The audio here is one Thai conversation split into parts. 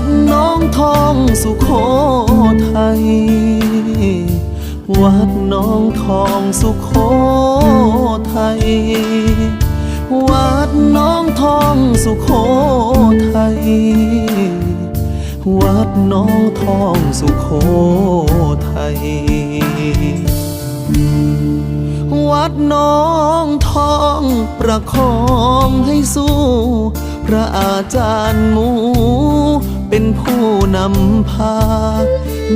ดน้องทองสุโขทัย วัดน้องทองสุโขทัย วัดน้องทองสุโขทัย วัดน้องทองสุโขทัย วัดน้องทองประคองให้สู้ พระอาจารย์หมู เป็นผู้นำพา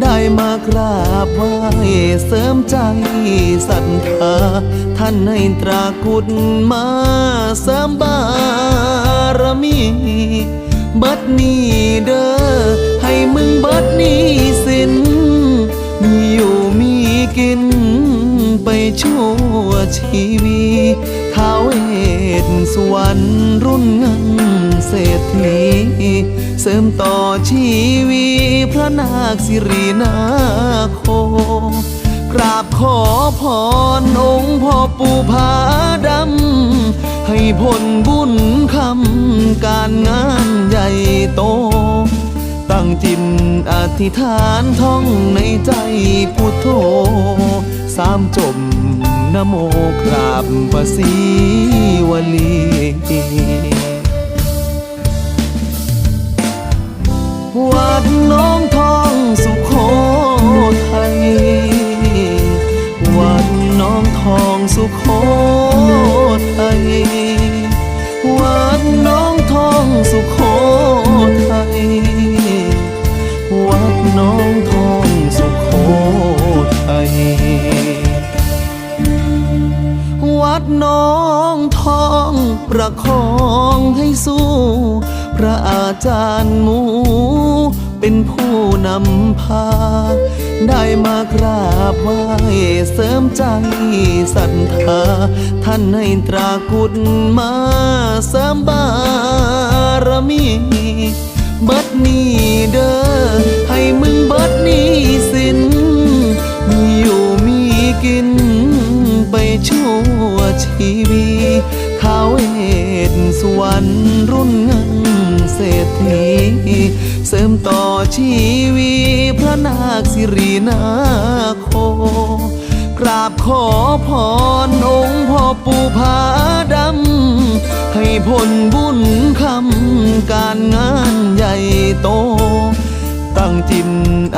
ได้มากราบไหว้เสริมใจศรัทธา ท่านให้ตรากุดมาเสริมบารมีบิดนี้เด้อให้มึงบิดนี้สิน มีอยู่มีกินไปชั่วชีวี ท้าวเวทสวรรค์รุ่นเงินเศรษฐี เสริมต่อชีวีพระนาคสิรินาโค กราบขอพรองค์พ่อปู่ผาดำ ให้ผลบุญคำการงานใหญ่โต ตั้งจิตอธิษฐานท่องในใจพุทโธสามจบ นโมกราบพระศรีวลีวัดน้องทองสุขโขทัยวัดน้องทองสุขโขทัยวัดน้องทองสุขโขทัยวัดน้อง วัดน้องทองประคองให้สู้ พระอาจารย์หมู เป็นผู้นำพา ได้มากราบไหว้เสริมใจศรัทธา ท่านให้ตรากุดมาเสริมบารมี เบิดนี้เด้อให้มึงเบิดนี้ วชีวีท้าวเวทสวรรค์รุ่นเงินเศรษฐี เสริมต่อชีวีพระนาคสิรินาโค กราบขอพรองค์พ่อปู่ผาดำ ให้ผลบุญคำการงานใหญ่โต ตั้งจิต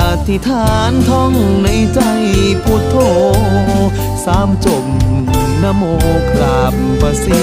อธิษฐานท่องในใจพุทโธสามจบ นโมกราบประสี